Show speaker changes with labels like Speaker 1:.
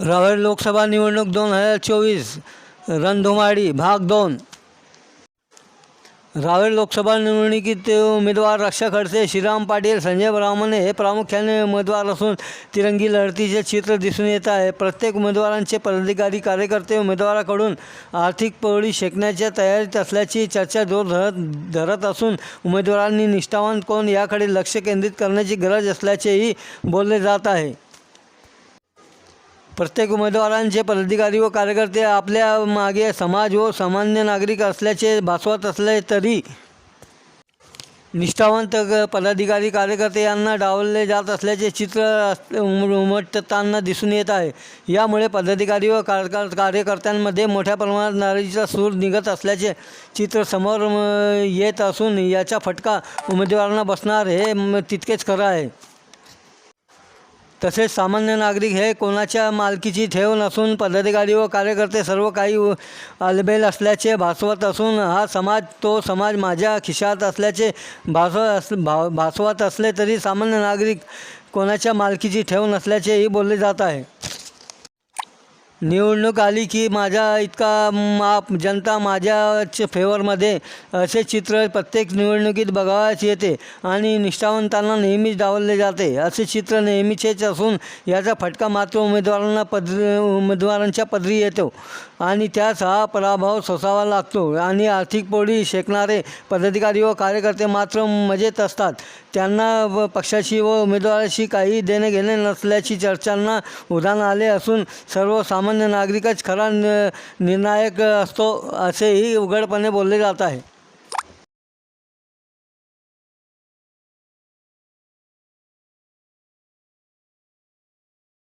Speaker 1: रावेर लोकसभा निवडणूक दोन हजार चोवीस रणधुमाडी भाग दोन. रावेर लोकसभा निवडणुकीत उमेदवार रक्षा खडसे श्रीराम पाटील संजय ब्राह्मणे हे प्रामुख्याने उमेदवार असून तिरंगी लढतीचे चित्र दिसून येत आहे. प्रत्येक उमेदवारांचे पदाधिकारी कार्यकर्ते उमेदवाराकडून आर्थिक पवळी शेकण्याच्या तयारीत असल्याची चर्चा जोर धरत धरत असून उमेदवारांनी निष्ठावान कोण याकडे लक्ष केंद्रित करण्याची गरज असल्याचेही बोलले जात आहे. प्रत्येक उमेदवारांचे पदाधिकारी व कार्यकर्ते आपल्या मागे समाज व सामान्य नागरिक असल्याचे भासवत असले तरी निष्ठावंत पदाधिकारी कार्यकर्ते यांना डावलले जात असल्याचे चित्र अस- उम- उमटताना दिसून येत आहे. यामुळे पदाधिकारी व कार्यकर्त्यांमध्ये मोठ्या प्रमाणात नाराजीचा सूर निघत असल्याचे चित्र समोर येत असून याचा फटका उमेदवारांना बसणार हे तितकेच खरं आहे. तसेच सामान्य नागरिक हे कोणाच्या मालकीची ठेव नसून पदाधिकारी व कार्यकर्ते सर्व काही अलबेल असल्याचे भासवत असून हा समाज तो समाज माझ्या खिशात असल्याचे भास अस भा भासवत असले तरी सामान्य नागरिक कोणाच्या मालकीची ठेव नसल्याचेही बोलले जात आहे. निवडणूक आली की माझ्या इतका माप जनता माझ्याच फेवरमध्ये असे चित्र प्रत्येक निवडणुकीत बघावयास येते आणि निष्ठावंतांना नेहमीच डावलले जाते. असे चित्र नेहमीचेच असून याचा फटका मात्र उमेदवारांना पद उमेदवारांच्या पदरी येतो आणि त्यास हा पराभव सोसावा लागतो आणि आर्थिक पोळी शेकणारे पदाधिकारी व कार्यकर्ते मात्र मजेत असतात. त्यांना व पक्षाशी व उमेदवाराशी काही देणे घेणे नसल्याची चर्चांना उदाहरण आले असून सर्वसामान्य नागरिकच खरा न- निर्णायक असतो असेही उघडपणे बोलले जात आहे.